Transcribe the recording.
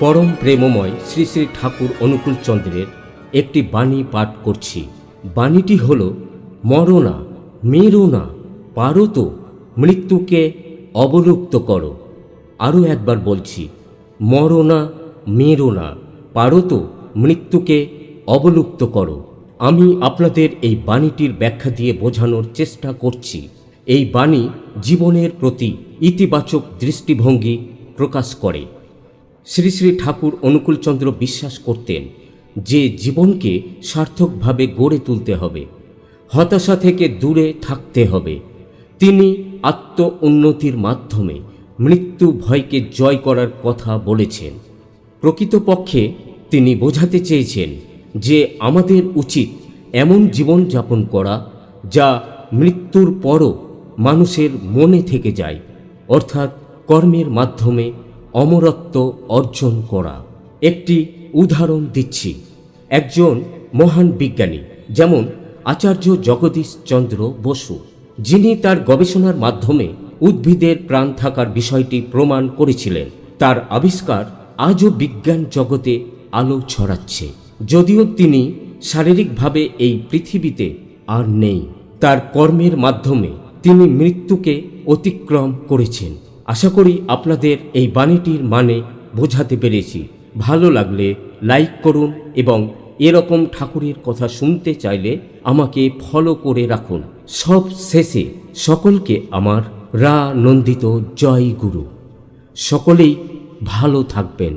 পরম প্রেমময় শ্রী শ্রী ঠাকুর অনুকূল চন্দ্রের একটি বাণী পাঠ করছি। বাণীটি হল মরনা মেরো না, পারো তো, মৃত্যুকে অবলুপ্ত করো। আরও একবার বলছি মরনা মেরো না, পারো তো, মৃত্যুকে অবলুপ্ত করো। আমি আপনাদের এই বাণীটির ব্যাখ্যা দিয়ে বোঝানোর চেষ্টা করছি। এই বাণী জীবনের প্রতি ইতিবাচক দৃষ্টিভঙ্গি প্রকাশ করে। শ্রী শ্রী ঠাকুর অনুকূলচন্দ্র বিশ্বাস করতেন যে জীবনকে সার্থকভাবে গড়ে তুলতে হবে, হতাশা থেকে দূরে থাকতে হবে। তিনি আত্ম উন্নতির মাধ্যমে মৃত্যু ভয়কে জয় করার কথা বলেছেন। প্রকৃতপক্ষে তিনি বোঝাতে চেয়েছেন যে আমাদের উচিত এমন জীবন যাপন করা যা মৃত্যুর পরও মানুষের মনে থেকে যায়, অর্থাৎ কর্মের মাধ্যমে অমরত্ব অর্জন করা। একটি উদাহরণ দিচ্ছি। একজন মহান বিজ্ঞানী, যেমন আচার্য জগদীশ চন্দ্র বসু, যিনি তার গবেষণার মাধ্যমে উদ্ভিদের প্রাণ থাকার বিষয়টি প্রমাণ করেছিলেন। তার আবিষ্কার আজও বিজ্ঞান জগতে আলো ছড়াচ্ছে। যদিও তিনি শারীরিকভাবে এই পৃথিবীতে আর নেই, তার কর্মের মাধ্যমে তিনি মৃত্যুকে অতিক্রম করেছেন। আশা করি আপনাদের এই বাণীটির মানে বোঝাতে পেরেছি। ভালো লাগলে লাইক করুন এবং এরকম ঠাকুরের কথা শুনতে চাইলে আমাকে ফলো করে রাখুন। সব শেষে সকলকে আমার রা নন্দিত জয় গুরু। সকলেই ভালো থাকবেন।